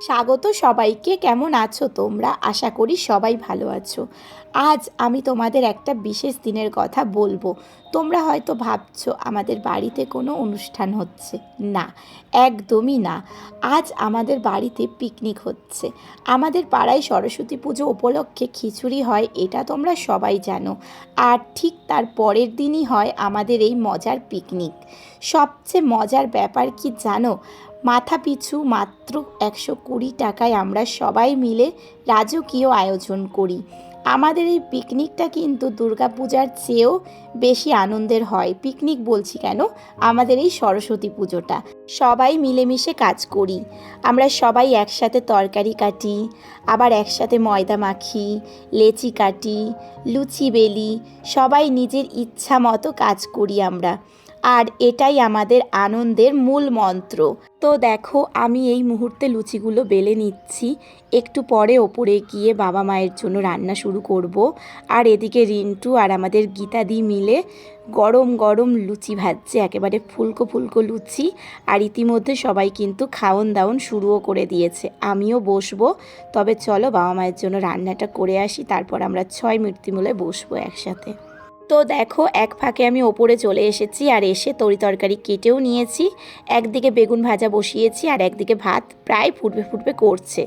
স্বাগত সবাইকে, কেমন আছো তোমরা? আশা করি সবাই ভালো আছো। আজ আমি তোমাদের একটা বিশেষ দিনের কথা বলব। তোমরা হয়তো ভাবছ, আমাদের বাড়িতে কোনো অনুষ্ঠান হচ্ছে। না, একদমই না। আজ আমাদের বাড়িতে পিকনিক হচ্ছে। আমাদের পাড়ায় সরস্বতী পুজো উপলক্ষে খিচুড়ি হয়, এটা তোমরা সবাই জানো। আর ঠিক তার পরের দিনই হয় আমাদের এই মজার পিকনিক। সবচেয়ে মজার ব্যাপার কি জানো? মাথা পিছু মাত্র একশো কুড়ি টাকায় আমরা সবাই মিলে রাজকীয় আয়োজন করি। আমাদের এই পিকনিকটা কিন্তু দুর্গাপূজার চেয়েও বেশি আনন্দের হয়। পিকনিক বলছি কেন? আমাদের এই সরস্বতী পুজোটা। সবাই মিলেমিশে কাজ করি। আমরা সবাই একসাথে তরকারি কাটি, আবার একসাথে ময়দা মাখি, লেচি কাটি, লুচি বেলি, সবাই নিজের ইচ্ছা মতো কাজ করি আমরা। আর এটাই আমাদের আনন্দের মূল মন্ত্র। তো দেখো, আমি এই মুহূর্তে লুচিগুলো বেলে নিচ্ছি। একটু পরে ওপরে গিয়ে বাবা মায়ের জন্য রান্না শুরু করব। আর এদিকে রিন্টু আর আমাদের গীতাদি মিলে গরম গরম লুচি ভাজছে, একেবারে ফুলকো ফুলকো লুচি। আর ইতিমধ্যে সবাই কিন্তু খাওন দাওন শুরুও করে দিয়েছে। আমিও বসবো। তবে চলো বাবা মায়ের জন্য রান্নাটা করে আসি, তারপর আমরা ছয় মূর্তিমূলে বসবো একসাথে। তো দেখো, এক ফাঁকে আমি ওপরে চলে এসেছি আর এসে তরি তরকারি কেটেও নিয়েছি। একদিকে বেগুন ভাজা বসিয়েছি আর একদিকে ভাত প্রায় ফুটবে ফুটবে করছে।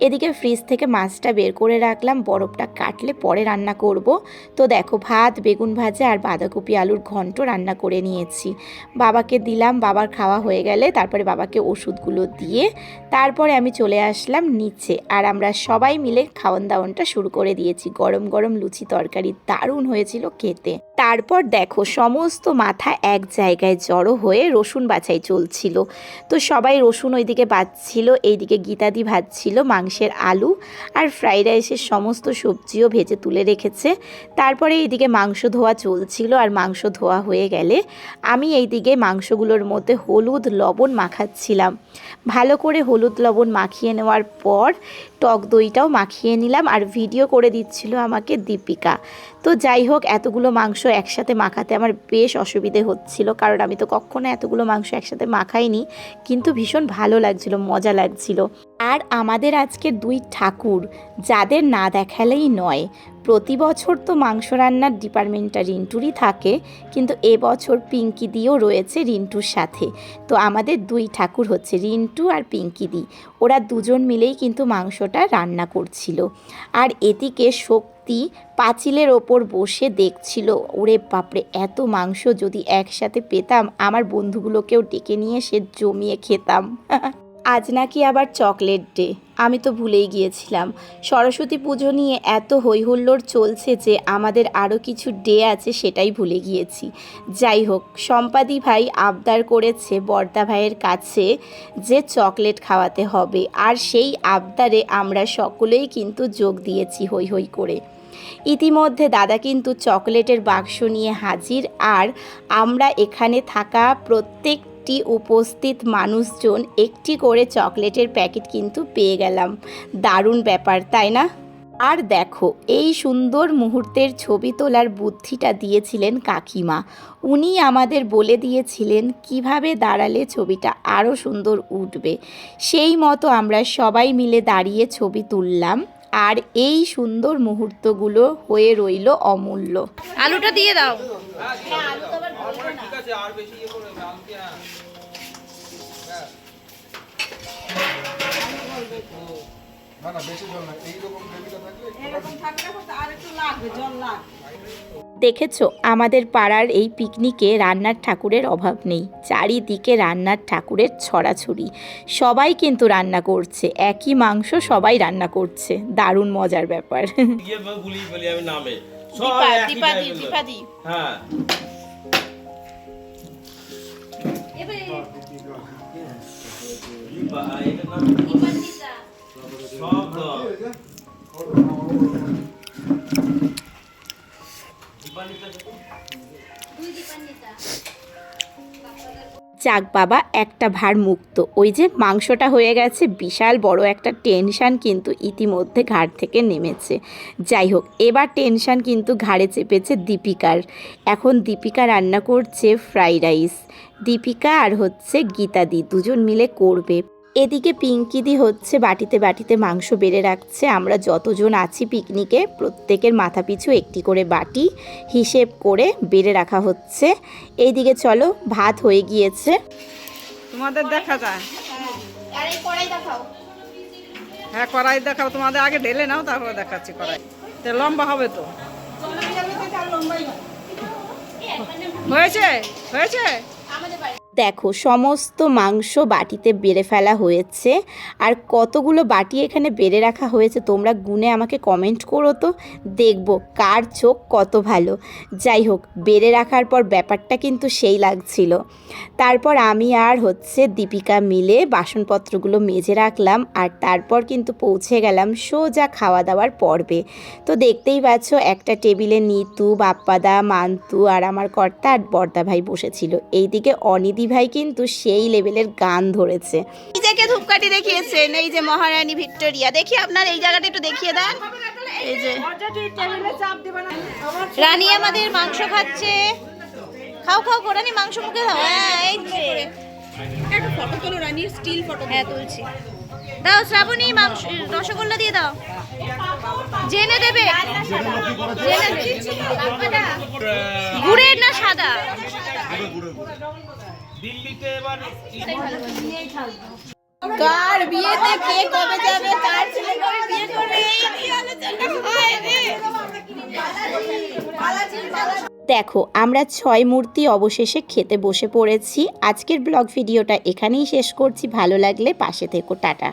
এদিকে ফ্রিজ থেকে মাছটা বের করে রাখলাম, বরফটা কাটলে পরে রান্না করব। তো দেখো, ভাত, বেগুন ভাজা আর বাঁধাকপি আলুর ঘন্ট রান্না করে নিয়েছি। বাবাকে দিলাম, বাবার খাওয়া হয়ে গেলে তারপরে বাবাকে ওষুধগুলো দিয়ে তারপরে আমি চলে আসলাম নিচে আর আমরা সবাই মিলে খাওয়ান দাওয়ানটা শুরু করে দিয়েছি। গরম গরম লুচি তরকারি দারুণ হয়েছিল খেতে তারপর দেখো, সমস্ত মাথা এক জায়গায় জড়ো হয়ে রসুন বাছাই চলছিল। তো সবাই রসুন ওইদিকে বাজছিল এইদিকে গীতাদি ভাজছিল মাংসের আলু আর ফ্রাইড রাইসের সমস্ত সবজিও ভেজে তুলে রেখেছে। তারপরে এইদিকে মাংস ধোয়া চলছিল আর মাংস ধোয়া হয়ে গেলে আমি এইদিকে মাংসগুলোর মধ্যে হলুদ লবণ মাখাচ্ছিলাম। ভালো করে হলুদ লবণ মাখিয়ে নেওয়ার পর টক দইটাও মাখিয়ে নিলাম আর ভিডিও করে দিচ্ছিল আমাকে দীপিকা। তো যাই হোক, এতগুলো মাংস একসাথে মাখাতে আমার বেশ অসুবিধে হচ্ছিল, কারণ আমি তো কখনো এতগুলো মাংস একসাথে মাখাইনি, কিন্তু ভীষণ ভালো লাগছিল, মজা লাগছিল। আর আমাদের আজকে দুই ঠাকুর, যাদের না দেখালেই নয়। প্রতি বছর তো মাংস রান্নার ডিপার্টমেন্টটা রিন্টুরই থাকে, কিন্তু এবছর পিঙ্কি দিও রয়েছে রিন্টুর সাথে। তো আমাদের দুই ঠাকুর হচ্ছে রিন্টু আর পিঙ্কি দি। ওরা দুজন মিলেই কিন্তু মাংসটা রান্না করছিল। আর এদিকে শক্তি পাঁচিলের ওপর বসে দেখছিল, ওরে বাপরে, এত মাংস যদি একসাথে পেতাম, আমার বন্ধুগুলোকেও ডেকে নিয়ে সে জমিয়ে খেতাম। আজ নাকি আবার চকলেট ডে। আমি তো ভুলেই গিয়েছিলাম। সরস্বতী পুজো নিয়ে এত হৈহুল্লোড় চলছে যে আমাদের আরও কিছু ডে আছে সেটাই ভুলে গিয়েছি। যাই হোক, সম্পাদি ভাই আবদার করেছে বর্দা ভাইয়ের কাছে যে চকলেট খাওয়াতে হবে। আর সেই আবদারে আমরা সকলেই কিন্তু যোগ দিয়েছি হৈ হৈ করে। ইতিমধ্যে দাদা কিন্তু চকলেটের বাক্স নিয়ে হাজির। আর আমরা এখানে থাকা প্রত্যেকটি উপস্থিত মানুষজন একটি করে চকলেটের প্যাকেট কিন্তু পেয়ে গেলাম। দারুণ ব্যাপার তাই না? আর দেখো এই সুন্দর মুহূর্তের ছবি তোলার বুদ্ধিটা দিয়েছিলেন কাকিমা। উনি আমাদের বলে দিয়েছিলেন কীভাবে দাঁড়ালে ছবিটা আরও সুন্দর উঠবে। সেই মতো আমরা সবাই মিলে দাঁড়িয়ে ছবি তুললাম আর এই সুন্দর মুহূর্তগুলো হয়ে রইল অমূল্য। আলুটা দিয়ে দাও। না না বেশি জল না এইরকম গ্রেভিটা থাকলে দেখেছ আমাদের পাড়ার এই পিকনিকে রান্নার ঠাকুরের অভাব নেই। চারিদিকে রান্নার ঠাকুরের ছড়াছড়ি। সবাই কিন্তু রান্না করছে একই মাংস সবাই রান্না করছে। দারুণ মজার ব্যাপার। গিয়ে যাক বাবা, একটা ভার মুক্ত। ওই যে মাংসটা হয়ে গেছে, বিশাল বড় একটা টেনশান কিন্তু ইতিমধ্যে ঘাড় থেকে নেমেছে। যাই হোক, এবার টেনশান কিন্তু ঘাড়ে চেপেছে দীপিকার। এখন দীপিকা রান্না করছে ফ্রাইড রাইস। দীপিকা আর হচ্ছে গীতাদি, দুজন মিলে করবে। এদিকে পিঙ্কিদি হচ্ছে বাটিতে বাটিতে মাংস বেড়ে রাখছে। আমরা যতজন আছি পিকনিকে প্রত্যেকের মাথা পিছু একটি করে বাটি হিসেব করে বেড়ে রাখা হচ্ছে। এইদিকে চলো ভাত হয়ে গিয়েছে। তোমাদের দেখা যায়। হ্যাঁ কড়াই দেখাও। তোমাদের আগে ঢেলে নাও তারপরে দেখাচ্ছি কড়াই। লম্বা হবে তো। হয়েছে? হয়েছে? দেখো, সমস্ত মাংস বাটিতে বেড়ে ফেলা হয়েছে। আর কতগুলো বাটি এখানে বেড়ে রাখা হয়েছে, তোমরা গুনে আমাকে কমেন্ট করো তো। দেখব কার চোখ কত ভালো। যাই হোক, বেড়ে রাখার পর ব্যাপারটা কিন্তু সেই লাগছিল। তারপর আমি আর হচ্ছে দীপিকা মিলে বাসনপত্রগুলো মেজে রাখলাম আর তারপর কিন্তু পৌঁছে গেলাম সোজা খাওয়া দাওয়ার পর্বে। তো দেখতেই পাচ্ছ, একটা টেবিলে নিতু, বাপ্পাদা, মান্তু আর আমার কর্তা আর বর্দা ভাই বসেছিল। এইদিকে অনিদি ভাই কিন্তু সেই লেভেলের গান ধরেছে। নিজেকে ধূপকাঠি দেখিয়েছেন এই যে মহারানী ভিক্টোরিয়া। দেখি আপনার এই জায়গাটা একটু দেখিয়ে দেন। এই যে। রানী আমাদের মাংস খাচ্ছে। খাও খাও রানী মাংস মুখে দাও। হ্যাঁ এই যে। একটা ফটো তোলো রানীর স্টিল ফটো হ্যাঁ তুলছি। দাও শ্রাবণী মাংস রসগোল্লা দিয়ে দাও। জেনে দেবে। জেনে দেবে। গুড়ের না সাদা? কার বিয়েতে কে কবে যাবে কার ছেলে কবে বিয়ে করবে এই আলোচনা হয় রে। দেখো আমরা ছয় মূর্তি অবশেষে খেতে বসে পড়েছি। আজকের ব্লগ ভিডিওটা এখানেই শেষ করছি। ভালো লাগলে পাশে থেকো টাটা।